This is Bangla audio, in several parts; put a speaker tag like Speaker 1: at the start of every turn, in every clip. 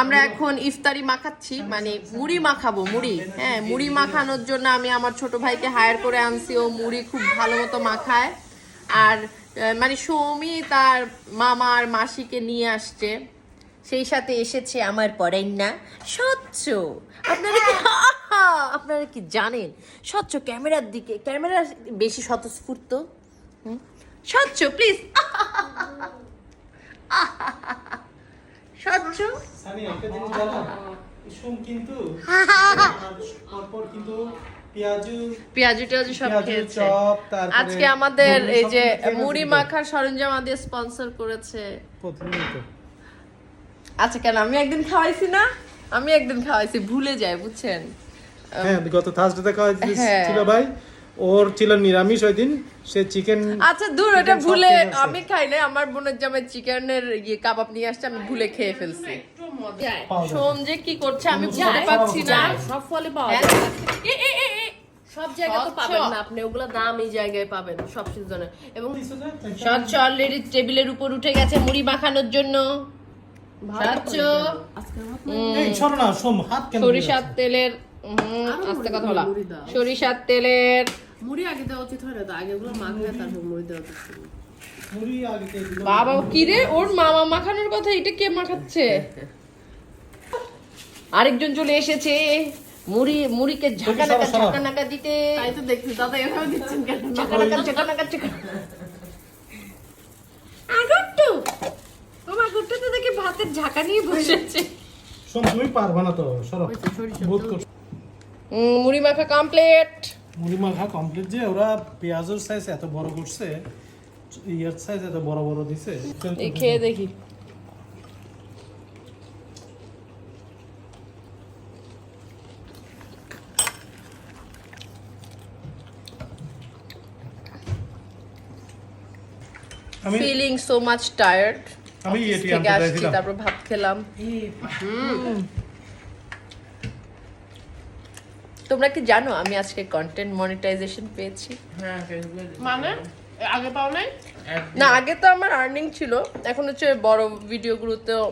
Speaker 1: আমরা এখন ইফতারি মাখাচ্ছি মানে মুড়ি মাখাবো, মুড়ি। হ্যাঁ মুড়ি মাখানোর জন্য আমি আমার ছোট ভাইকে হায়ার করে আনছি। ও মুড়ি খুব ভালো মতো মাখায়। আর মানে সৌমি তার মামা আর মাসিকে নিয়ে আসছে। সেই সাথে এসেছে আমার পড়েন না, স্বচ্ছ। আপনারা কি আপনারা কি জানেন? স্বচ্ছ ক্যামেরার দিকে, ক্যামেরা বেশি স্বতঃস্ফূর্ত? স্বচ্ছ প্লিজ স্বচ্ছ।
Speaker 2: সানি একটা জিনিস জানো? কিন্তু পরপর কিন্তু পেঁয়াজু
Speaker 1: পেঁয়াজু টেয়াজু সব খেয়েছে। আজকে আমাদের এই যে মুড়ি মাখার সরঞ্জাম আমাদের স্পন্সর করেছে। আচ্ছা কেন? আমি একদিন খাওয়াইছি না? আমি একদিন খাওয়াইছি ভুলে যাই বুঝছেন?
Speaker 2: হ্যাঁ গত থার্সডে খাওয়া
Speaker 1: হ্যাঁ।
Speaker 2: ছিল ভাই? ওর ছিল নিরামিষ ওই দিন সে চিকেন
Speaker 1: আচ্ছা দূর ওটা ভুলে আমি খাই নাই আমার বোনের জামাই চিকেনের ইয়ে কাবাব নিয়ে আসছে আমি ভুলে খেয়ে ফেলছি। সোম যে কি করছে আমি বুঝতে পারছি না।
Speaker 3: সব ফলে পাওয়া
Speaker 1: হ্যাঁ?
Speaker 3: যায়।
Speaker 1: এ, এ, এ, এ,
Speaker 3: সব জায়গায় তো পাবেন না আপনি ওগুলো দাম এই জায়গায় পাবেন সব সিজনে এবং
Speaker 1: স্বচ্ছ অলরেডি টেবিলের উপর উঠে গেছে মুড়ি মাখানোর জন্য। স্বচ্ছ।
Speaker 3: আজকের মতো
Speaker 2: এই শোনো না সোম হাত কেন
Speaker 1: সরিষার তেলের আস্তে কথা বলা। সরিষার তেলের
Speaker 3: মুড়ি আগে দেওয়া উচিত হয় না তো? আগে ওগুলো মাখলে তারপর মুড়ি দেওয়া উচিত। ছিল।
Speaker 1: বাবা কি রে ওর মামা মাখানোর কথা এটা কে মাখাচ্ছে? আরেকজন চলে এসেছে। মুড়ি মুড়িকে ঝাঁকা নাকা
Speaker 2: সরো, সরো।
Speaker 1: ঝাঁকা নাকা দিতে।
Speaker 3: তাই তো দেখছি দাদা এভাবে দিচ্ছেন কেন?
Speaker 1: ঝাঁকা নাকা ঝাঁকা নাকা ঝাঁকা আগুট্টু তোমার গুট্টু তো দেখি ভাতের ঝাঁকা নিয়ে বসেছে
Speaker 2: সোম তুমি পারবা না তো সরো।
Speaker 1: মুড়ি মাখা কমপ্লিট
Speaker 2: মুড়ি মাখা কমপ্লিট যে ওরা পেঁয়াজের সাইজ এত বড় করছে ইয়ার সাইজ এত বড় বড় দিছে।
Speaker 1: খেয়ে দেখি। ফিলিং সো মাচ টায়ার্ড
Speaker 2: আমি এটি আনতে চাইছিলাম
Speaker 1: তারপর ভাত খেলাম। তোমরা কি জানো আমি আজকে কন্টেন্ট মনিটাইজেশন পেয়েছি?
Speaker 3: মানে? আগে পাও নাই?
Speaker 1: না আগে তো আমার আর্নিং ছিল। এখন হচ্ছে বড় ভিডিওগুলোতেও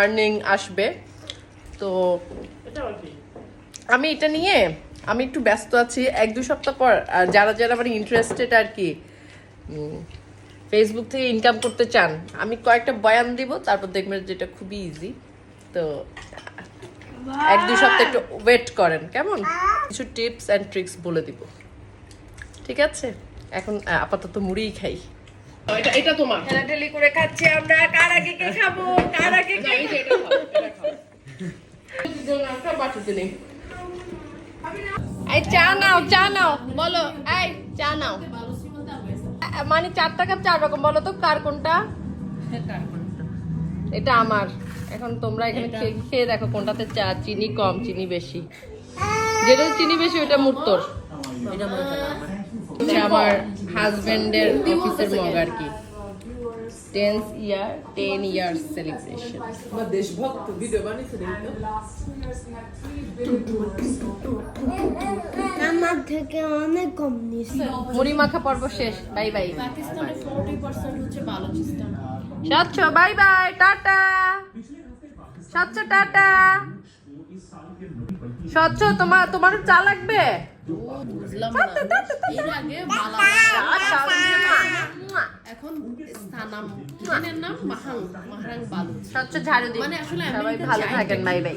Speaker 1: আর্নিং আসবে। তো আমি এটা নিয়ে আমি একটু ব্যস্ত আছি। এক দু সপ্তাহ পর আর যারা যারা মানে ইন্টারেস্টেড আর কি ফেসবুক থেকে ইনকাম করতে চান আমি কয়েকটা বয়ান দিব তারপর দেখবেন যেটা খুবই ইজি তো এক দুই সপ্তাহ একটু ওয়েট করেন কেমন? কিছু টিপস অ্যান্ড ট্রিক্স বলে দিব। ঠিক আছে? এখন আপাতত মুড়িই খাই।
Speaker 3: এটা এটা তোমার।
Speaker 1: ঠেলাঠেলি করে খাচ্ছি আমরা। কার আগে কে খাব? কার আগে কে
Speaker 3: এই এটা খাও এটা খাও
Speaker 1: বাটিতে নেই। এই চা নাও চা নাও বলো। এই চা নাও। মানে চারটা কাপ চার রকম বলো তো কার কোনটা? এটা আমার। এখন তোমরা এখানে খেয়ে খেয়ে দেখো কোনটাতে চা চিনি কম চিনি বেশি। যেটা চিনি বেশি ওটা মুক্তর
Speaker 3: এটা মনে হয় আমার
Speaker 1: হচ্ছে আমার হাজবেন্ডের অফিসের মগ আর কি। Tens year ten years celebration
Speaker 3: দেশভক্ত ভিডিও বানিয়েছে দেখি তো।
Speaker 4: আমার থেকে অনেক কম
Speaker 1: মুড়ি মাখা পর্ব শেষ। বাই বাই
Speaker 3: পাকিস্তানে 40% হচ্ছে বালুচিস্তান
Speaker 1: স্বচ্ছ বাই বাই টাটা। স্বচ্ছ টাটা। স্বচ্ছ তোমার তোমার চা লাগবে?
Speaker 3: এখন নাম মাহাং মাহাং বালু।
Speaker 1: স্বচ্ছ ঝাড়ু দিন।
Speaker 3: মানে আসলে
Speaker 1: সবাই ভালো থাকেন? Bye bye.